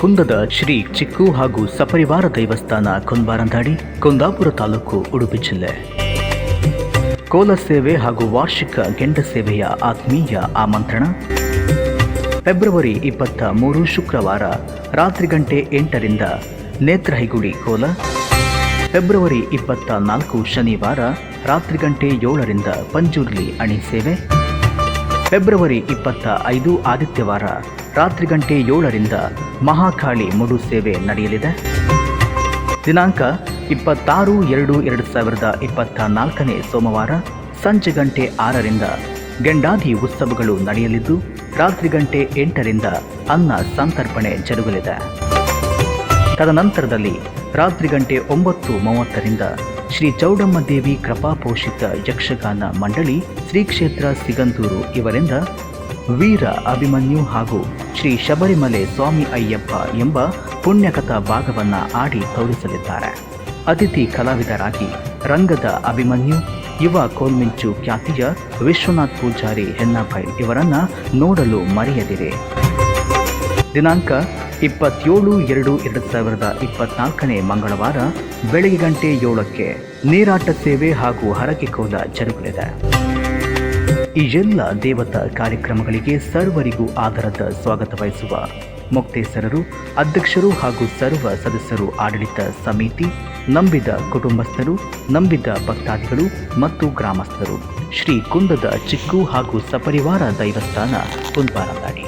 ಕುಂದದ ಶ್ರೀ ಚಿಕ್ಕು ಹಾಗೂ ಸಪರಿವಾರ ದೈವಸ್ಥಾನ ಕುಂದಾರಂದಾಡಿ ಕುಂದಾಪುರ ತಾಲೂಕು ಉಡುಪಿ ಜಿಲ್ಲೆ. ಕೋಲ ಸೇವೆ ಹಾಗೂ ವಾರ್ಷಿಕ ಗೆಂಡ ಸೇವೆಯ ಆತ್ಮೀಯ ಆಮಂತ್ರಣ. ಫೆಬ್ರವರಿ ಇಪ್ಪತ್ತ ಮೂರು ಶುಕ್ರವಾರ ರಾತ್ರಿ ಗಂಟೆ ಎಂಟರಿಂದ ನೇತ್ರಹೈಗುಡಿ ಕೋಲ. ಫೆಬ್ರವರಿ ಇಪ್ಪತ್ತ ನಾಲ್ಕು ಶನಿವಾರ ರಾತ್ರಿ ಗಂಟೆ ಏಳರಿಂದ ಪಂಜುರ್ಲಿ ಅಣಿ ಸೇವೆ. ಫೆಬ್ರವರಿ ಇಪ್ಪತ್ತ ಐದು ಆದಿತ್ಯವಾರ ರಾತ್ರಿ ಗಂಟೆ ಏಳರಿಂದ ಮಹಾಕಾಳಿ ಮುಡು ಸೇವೆ ನಡೆಯಲಿದೆ. ದಿನಾಂಕ ಇಪ್ಪತ್ತಾರು ಎರಡು ಎರಡು ಸಾವಿರದ ಇಪ್ಪತ್ತ ನಾಲ್ಕನೇ ಸೋಮವಾರ ಸಂಜೆ ಗಂಟೆ ಆರರಿಂದ ಗೆಂಡಾದಿ ಉತ್ಸವಗಳು ನಡೆಯಲಿದ್ದು, ರಾತ್ರಿ ಗಂಟೆ ಎಂಟರಿಂದ ಅನ್ನ ಸಂತರ್ಪಣೆ ಜರುಗಲಿದೆ. ತದನಂತರದಲ್ಲಿ ರಾತ್ರಿ ಗಂಟೆ ಒಂಬತ್ತು ಮೂವತ್ತರಿಂದ ಶ್ರೀ ಚೌಡಮ್ಮ ದೇವಿ ಕೃಪಾಪೋಷಿತ ಯಕ್ಷಗಾನ ಮಂಡಳಿ ಶ್ರೀ ಕ್ಷೇತ್ರ ಸಿಗಂದೂರು ಇವರಿಂದ ವೀರ ಅಭಿಮನ್ಯು ಹಾಗೂ ಶ್ರೀ ಶಬರಿಮಲೆ ಸ್ವಾಮಿ ಅಯ್ಯಪ್ಪ ಎಂಬ ಪುಣ್ಯಕಥಾ ಭಾಗವನ್ನ ಆಡಿ ತೋರಿಸಲಿದ್ದಾರೆ. ಅತಿಥಿ ಕಲಾವಿದರಾಗಿ ರಂಗದ ಅಭಿಮನ್ಯು, ಯುವ ಕೋಲ್ಮಿಂಚು ಖ್ಯಾತಿಯ ವಿಶ್ವನಾಥ್ ಪೂಜಾರಿ ಹೆನ್ನಬೈಲ್ ಇವರನ್ನ ನೋಡಲು ಮರೆಯದಿರಿ. ದಿನಾಂಕ ಇಪ್ಪತ್ತೇಳು ಎರಡು ಎರಡು ಸಾವಿರದ ಇಪ್ಪತ್ನಾಲ್ಕನೇ ಮಂಗಳವಾರ ಬೆಳಗ್ಗೆ ಗಂಟೆ ಏಳಕ್ಕೆ ನೀರಾಟ ಸೇವೆ ಹಾಗೂ ಹರಕೆ ಕೋಲ ಜರುಗಲಿದೆ. ಈ ಎಲ್ಲ ದೇವತಾ ಕಾರ್ಯಕ್ರಮಗಳಿಗೆ ಸರ್ವರಿಗೂ ಆಧಾರದ ಸ್ವಾಗತ ಬಯಸುವ ಮುಕ್ತೇಸರರು, ಅಧ್ಯಕ್ಷರು ಹಾಗೂ ಸರ್ವ ಸದಸ್ಯರು ಆಡಳಿತ ಸಮಿತಿ, ನಂಬಿದ ಕುಟುಂಬಸ್ಥರು, ನಂಬಿದ ಭಕ್ತಾದಿಗಳು ಮತ್ತು ಗ್ರಾಮಸ್ಥರು. ಶ್ರೀ ಕುಂದದ ಚಿಕ್ಕು ಹಾಗೂ ಸಪರಿವಾರ ದೈವಸ್ಥಾನ ಕುಂಬಾರದಾಡಿ